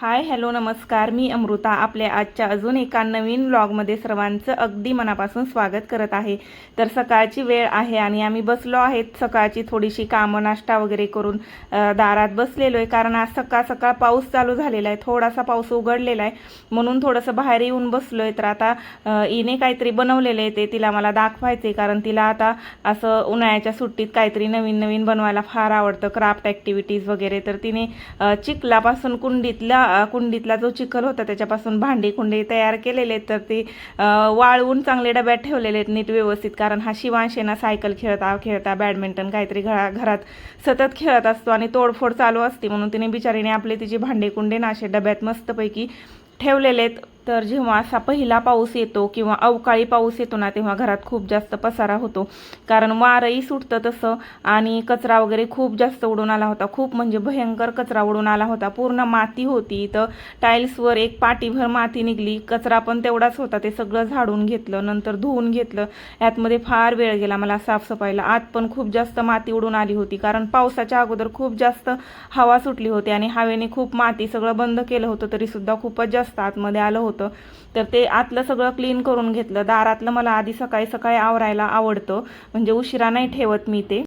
Hi hello नमस्कार. मी अमृता. आपल्या आजच्या अजून एका नवीन व्लॉगमध्ये सर्वांचं अगदी मनापासून स्वागत करत आहे. तर सकाळची वेळ आहे आणि आम्ही बसलो आहेत. सकाळची थोडीशी कामं नाश्ता वगैरे करून दारात बसलेलो आहे कारण आज सकाळ सकाळ पाऊस चालू झालेला आहे. थोडासा पाऊस उघडलेला आहे. म्हणून थोडंसं बाहेर येऊन बसलो आहे तर आता इने काहीतरी बनवलेलं आहे ते. तिला मला दाखवायचं आहे कारण तिला आता असं उन्हाळ्याच्या सुट्टीत काहीतरी नवीन नवीन बनवायला फार आवडतं. क्राफ्ट ॲक्टिव्हिटीज वगैरे. तर तिने चिखलापासून कुंडीतला कुंडीतला जो चिखल होता त्याच्यापासून भांडी कुंडी तयार केलेले आहेत. तर ती वाळवून चांगले डब्यात ठेवलेले आहेत नीट व्यवस्थित. कारण हा शिवांश आहे ना सायकल खेळता खेळता बॅडमिंटन काहीतरी घरा घरात सतत खेळत असतो आणि तोडफोड चालू असते. म्हणून तिने बिचारीने आपले तिची भांडे कुंडे ना असे डब्यात मस्तपैकी ठेवलेले आहेत. तर जेव्हा असा पहिला पाऊस येतो किंवा अवकाळी पाऊस येतो ना तेव्हा घरात खूप जास्त पसारा होतो. कारण वारंही सुटतं तसं आणि कचरा वगैरे खूप जास्त उडून आला होता. खूप म्हणजे भयंकर कचरा उडून आला होता. पूर्ण माती होती. तर टाईल्सवर एक पाटीभर माती निघली. कचरा पण तेवढाच होता. ते सगळं झाडून घेतलं नंतर धुवून घेतलं. यातमध्ये फार वेळ गेला. मला साफसफाईला आत पण खूप जास्त माती उडून आली होती. कारण पावसाच्या अगोदर खूप जास्त हवा सुटली होती आणि हवेने खूप माती सगळं बंद केलं होतं तरीसुद्धा खूपच जास्त आतमध्ये आलं होतं. होतं. तर ते आतलं सगळं क्लीन करून घेतलं. दारातलं मला आधी सकाळी सकाळी आवरायला आवडतं. म्हणजे उशिरा नाही ठेवत मी ते.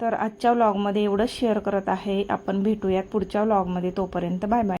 तर आजच्या व्लॉगमध्ये एवढंच शेअर करत आहे. आपण भेटूयात पुढच्या व्लॉगमध्ये तोपर्यंत बाय बाय